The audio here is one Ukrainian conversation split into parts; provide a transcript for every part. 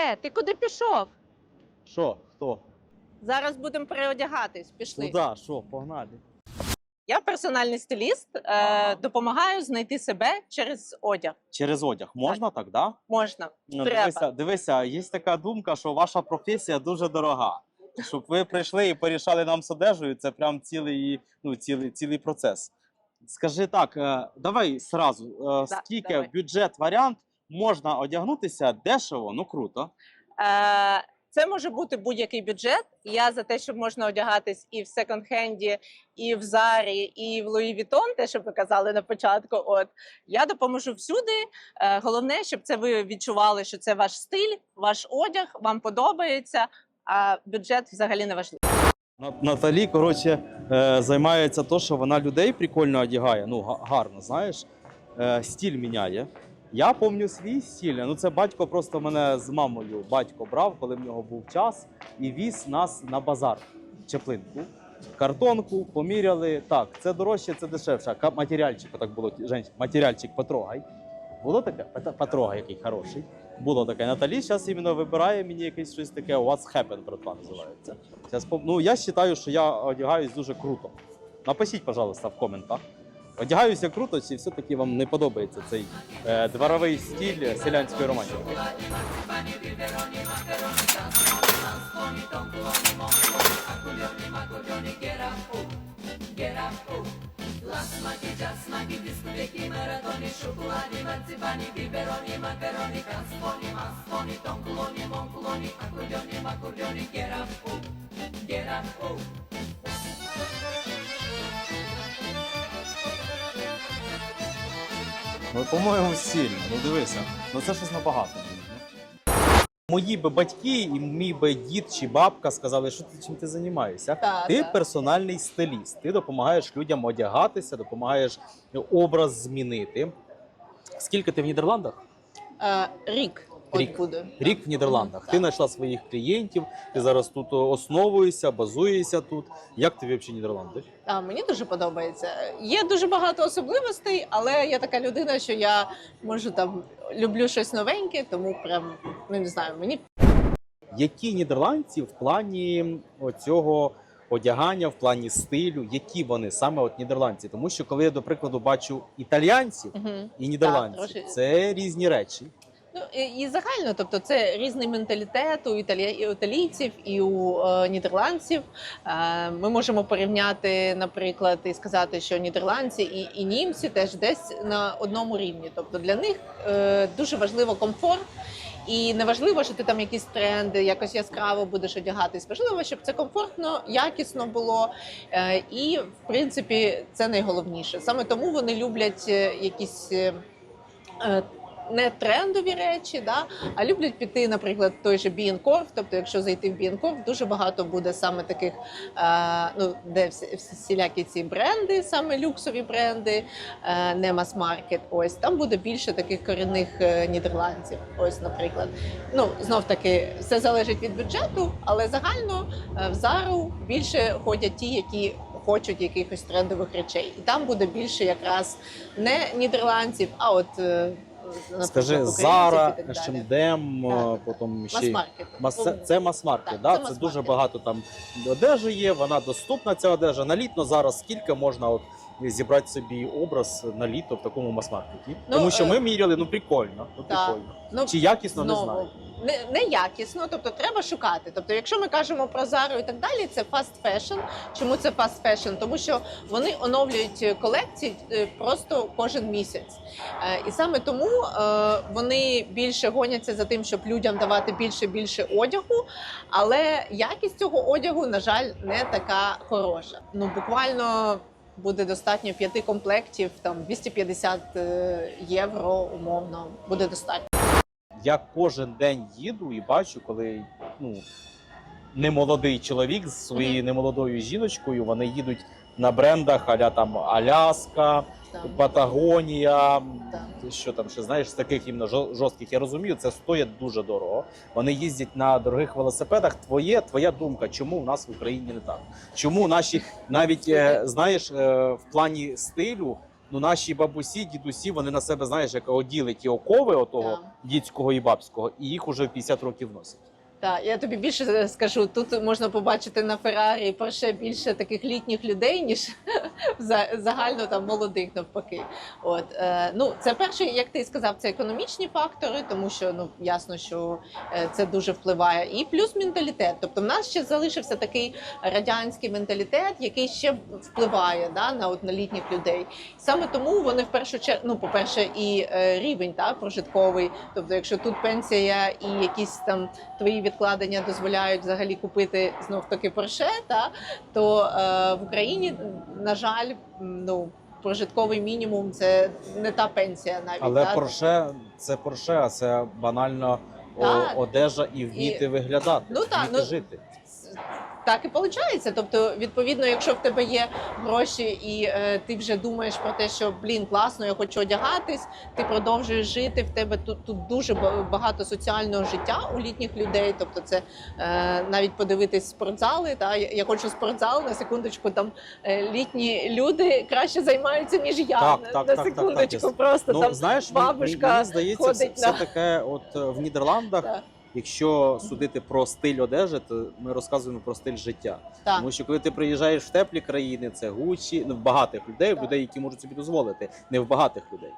Стопе, ти куди пішов? Що? Хто? Зараз будемо переодягатись. Пішли. Куди? Що? Погнали. Я персональний стиліст, е, Ага. допомагаю знайти себе через одяг. Через одяг можна так, да? Можна. Ну, Треба. дивися, дивися, є така думка, що ваша професія дуже дорога. Щоб ви прийшли і порішали нам з одежею, це прям цілий, ну, цілий, цілий процес. Скажи так, е, давай сразу, е, скільки давай. бюджет варіант можна одягнутися дешево, ну круто. Е, це може бути будь-який бюджет. Я за те, щоб можна одягатись і в секонд-хенді, і в Зарі, і в Луї Вітон, те, що ви казали на початку. От я допоможу всюди. Е, головне, щоб це ви відчували, що це ваш стиль, ваш одяг, вам подобається. А бюджет взагалі не важливий. На- Наталі, коротше, е, займається то, що вона людей прикольно одягає. Ну, гарно, знаєш. Е, стіль міняє. Я пам'ятаю свій стіль. Ну, це батько просто мене з мамою батько брав, коли в нього був час, і віз нас на базар. Чеплинку. Картонку поміряли. Так, це дорожче, це дешевше. Матеріальчик, так було. Матеріальчик потрогай. Було таке? Пот- Потрогай, який хороший. Було таке. Наталі зараз іменно вибирає мені якесь щось таке. What's happened, братва, називається. Пом- ну, я вважаю, що я одягаюсь дуже круто. Напишіть, пожалуйста, в коментах. Одягаюся круто, чи все-таки вам не подобається цей е, дворовий стиль селянської романтики? Ну, по-моєму, сильно. Ну дивися, ну це щось набагато. Мої би батьки і мій би дід чи бабка сказали, що ти чим ти займаєшся. Та, Ти та. персональний стиліст, ти допомагаєш людям одягатися, допомагаєш образ змінити. Скільки ти в Нідерландах? Е, рік. Рік. буде. Рік в Нідерландах. Ти знайшла своїх клієнтів, ти зараз тут основуєшся, базуєшся тут. Як тобі взагалі Нідерланди? А, мені дуже подобається. Є дуже багато особливостей, але я така людина, що я можу там люблю щось новеньке, тому прям ну не знаю, мені Які нідерландці в плані цього одягання, в плані стилю, які вони саме от нідерландці? Тому що коли я, до прикладу, бачу італіянців Мгм. і нідерландців, трошки. це різні речі. Ну і, загально, тобто це різний менталітет у італійців і у е, нідерландців. Е, ми можемо порівняти, наприклад, і сказати, що нідерландці і, і німці теж десь на одному рівні. Тобто для них е, дуже важливо комфорт. І не важливо, що ти там якісь тренди, якось яскраво будеш одягатись. Важливо, щоб це комфортно, якісно було. І в принципі це найголовніше. Саме тому вони люблять якісь. Не трендові речі, да, а люблять піти, наприклад, той же Бієнкорф. Тобто, якщо зайти в Бієнкорф, дуже багато буде саме таких, е, ну де всі, всі- всілякі ці бренди, саме люксові бренди, е, не мас-маркет. Ось там буде більше таких корінних е, нідерландців. Ось, наприклад. Ну знов таки, все залежить від бюджету, але загально е, в Зару більше ходять ті, які. Хочуть якихось трендових речей, і там буде більше якраз не нідерландців, а от е, Скажи, Зара. H&M, потім ще Мас-маркет. Мас... це- Це мас-маркет, Так, да? це це, мас-маркет. дуже багато там одежі є, вона доступна, ця одежа. На літно зараз скільки можна от зібрати собі образ на літо в такому мас-маркеті? Ну, Тому що е, ми міряли, ну прикольно, ну так. прикольно. Ну, Чи якісно, не знаю. Не, не якісно, тобто треба шукати. Тобто, якщо ми кажемо про Зару і так далі, це fast fashion. Чому це fast fashion? Тому що вони оновлюють колекції е, просто кожен місяць. Е, І саме тому е, вони більше гоняться за тим, щоб людям давати більше більше одягу, але якість цього одягу, на жаль, не така хороша. Ну буквально. Буде достатньо п'яти комплектів, там 250 е, євро, умовно, буде достатньо. Я кожен день їду і бачу, коли ну, немолодий чоловік з своєю немолодою жіночкою, вони їдуть на брендах аля там Аляска, Там. Патагонія, Так. що там ще знаєш, з таких іменно жо- жорстких. Я розумію, це стоїть дуже дорого. Вони їздять на дорогих велосипедах. Твоє, твоя думка, чому в нас в Україні не так? Чому наші навіть е, знаєш е, в плані стилю Ну, наші бабусі, дідусі, вони на себе, знаєш, як оділи ті окови отого Так. дідського і бабського, і їх уже в 50 років носять. Так, я тобі більше скажу. Тут можна побачити на Феррарі і Порше більше таких літніх людей, ніж загально там молодих навпаки. От е, ну це перше, як ти сказав, це економічні фактори, тому що ну ясно, що е, це дуже впливає. І плюс менталітет. Тобто, в нас ще залишився такий радянський менталітет, який ще впливає да, на от, на літніх людей. Саме тому вони в першу чергу, ну, по-перше, і е, рівень та, прожитковий. Тобто, якщо тут пенсія і якісь там твої відкладення дозволяють взагалі купити знов таки порше, та, то е, в Україні, на жаль, ну. Прожитковий мінімум це не та пенсія навіть Але та? Порше це Порше, а це банально о, одежа і вміти виглядати, Ну, та, вміти ну, жити. Так і виходить. Тобто, відповідно, якщо в тебе є гроші, і е, ти вже думаєш про те, що блін, класно, я хочу одягатись, ти продовжуєш жити. В тебе тут тут дуже багато соціального життя у літніх людей. Тобто, це е, навіть подивитись спортзали. Та я, я хочу спортзал на секундочку. Там е, літні люди краще займаються ніж я. Так, на, так, на так, так, секундочку. так. Просто Ну там знаєш, бабушка мені здається, все, ходить все на- таке, от в Нідерландах. Так. Якщо судити про стиль одежі, то ми розказуємо про стиль життя. Так. Тому що коли ти приїжджаєш в теплі країни, це Гучі, ну в багатих людей, в Так. людей, які можуть собі дозволити, не в багатих людей.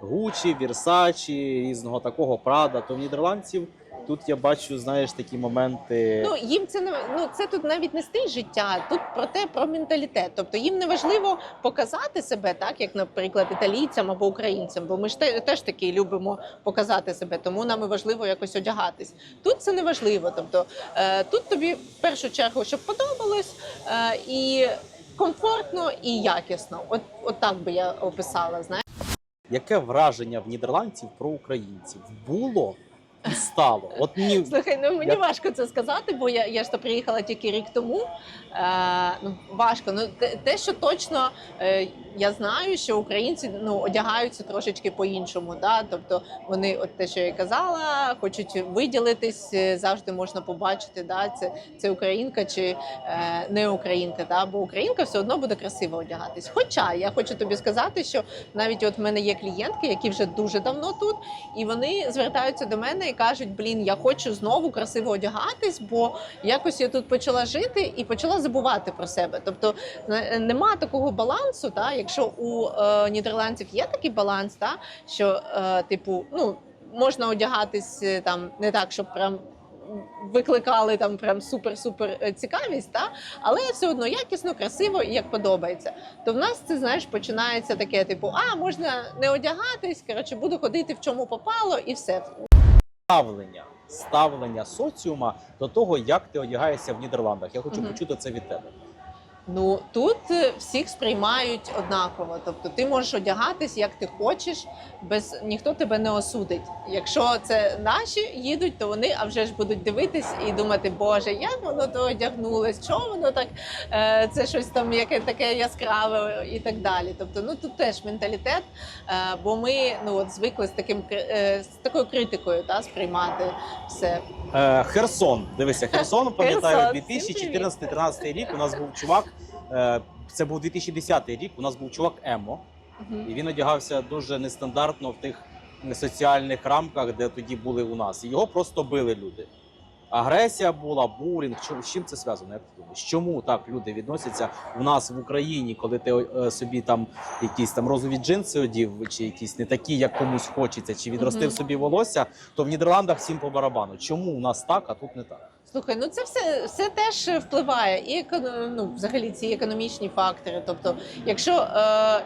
Гучі, Вірсачі, різного такого Прада, то в нідерландців тут я бачу, знаєш, такі моменти. Ну їм це не ну це тут навіть не стиль життя, тут про те про менталітет. Тобто їм не важливо показати себе, так як, наприклад, італійцям або українцям, бо ми ж теж таки любимо показати себе, тому нам і важливо якось одягатись. Тут це не важливо. Тобто е, тут тобі в першу чергу, щоб подобалось е, і комфортно, і якісно. От, от так би я описала. Знаєш. Яке враження в нідерландців про українців було стало? От мені Слухай, ну мені Я- важко це сказати, бо я, я ж то приїхала тільки рік тому. Е, ну, важко. Ну, те, те, що точно е, я знаю, що українці ну, одягаються трошечки по-іншому. Да? Тобто вони, от те, що я казала, хочуть виділитись, е, завжди можна побачити, да? це, це українка чи е, не українка. Да? Бо українка все одно буде красиво одягатись. Хоча я хочу тобі сказати, що навіть от в мене є клієнтки, які вже дуже давно тут, і вони звертаються до мене і кажуть: блін, я хочу знову красиво одягатись, бо якось я тут почала жити і почала забувати про себе. Тобто е, нема такого балансу. Та якщо у е, нідерландців є такий баланс, та що е, типу, ну можна одягатись е, там не так, щоб прям. Викликали там прям супер-супер е, цікавість, та але все одно якісно, красиво і як подобається. То в нас це знаєш починається таке: типу, а можна не одягатись, коротше, буду ходити в чому попало, і все. ставлення, ставлення соціума до того, як ти одягаєшся в Нідерландах. Я хочу Мгм. почути це від тебе. Ну тут е, всіх сприймають однаково. Тобто ти можеш одягатись як ти хочеш, без ніхто тебе не осудить. Якщо це наші їдуть, то вони а вже ж будуть дивитись і думати, Боже, як воно то одягнулось, що воно так е, це щось там яке таке яскраве і так далі. Тобто, ну тут теж менталітет, е, бо ми ну от звикли з таким з такою критикою та сприймати все. Херсон. Дивися, Херсон, пам'ятаю, Херсон, 2014-13 рік у нас був чувак. Е, Це був 2010 рік. У нас був чувак Емо, і він одягався дуже нестандартно в тих соціальних рамках, де тоді були у нас. І його просто били люди. Агресія була, булінг. З чим це зв'язано? Як ти думаєш? Чому так люди відносяться в нас в Україні, коли ти е, собі там якісь там розові джинси одів, чи якісь не такі, як комусь хочеться, чи відростив собі волосся, то в Нідерландах всім по барабану. Чому у нас так, а тут не так? Слухай, ну це все, все теж впливає, і ну, взагалі ці економічні фактори. Тобто, якщо е,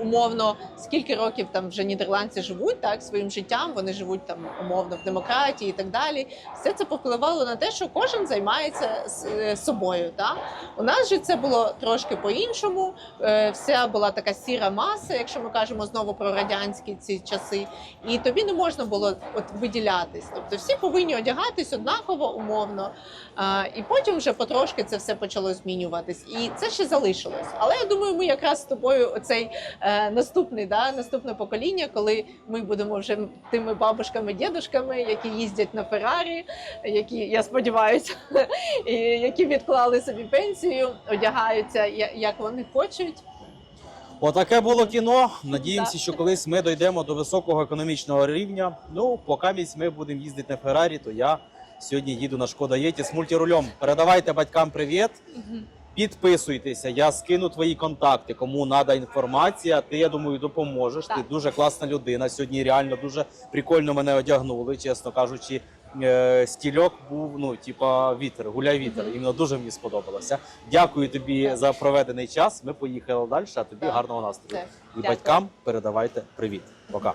умовно скільки років там вже нідерландці живуть так своїм життям, вони живуть там умовно в демократії і так далі. Все це повпливало на те, що кожен займається е, собою. Так? У нас же це було трошки по-іншому. Е, Вся була така сіра маса, якщо ми кажемо знову про радянські ці часи, і тобі не можна було от виділятись. Тобто всі повинні одягатись однаково, умовно. І потім вже потрошки це все почало змінюватись. І це ще залишилось. Але я думаю, ми якраз з тобою оцей е, наступний, да, наступне покоління, коли ми будемо вже тими бабушками, дідушками, які їздять на Феррарі, які я сподіваюся, і які відклали собі пенсію, одягаються як вони хочуть. Отаке було кіно. Надіємося, що колись ми дійдемо до високого економічного рівня. Ну, поки ми будемо їздити на Феррарі, то я сьогодні їду на Шкода Єті з мультирулем. Передавайте батькам привіт. Підписуйтеся, я скину твої контакти, кому треба інформація. Ти, я думаю, допоможеш. Ти дуже класна людина. Сьогодні реально дуже прикольно мене одягнули, чесно кажучи. Е, Стільок був, ну, типа, вітер, гуляй вітер. Мгм. Іменно дуже мені сподобалося. Дякую тобі Так. за проведений час. Ми поїхали далі, а тобі Так. гарного настрою. Так. І Дякую. батькам передавайте привіт. Пока.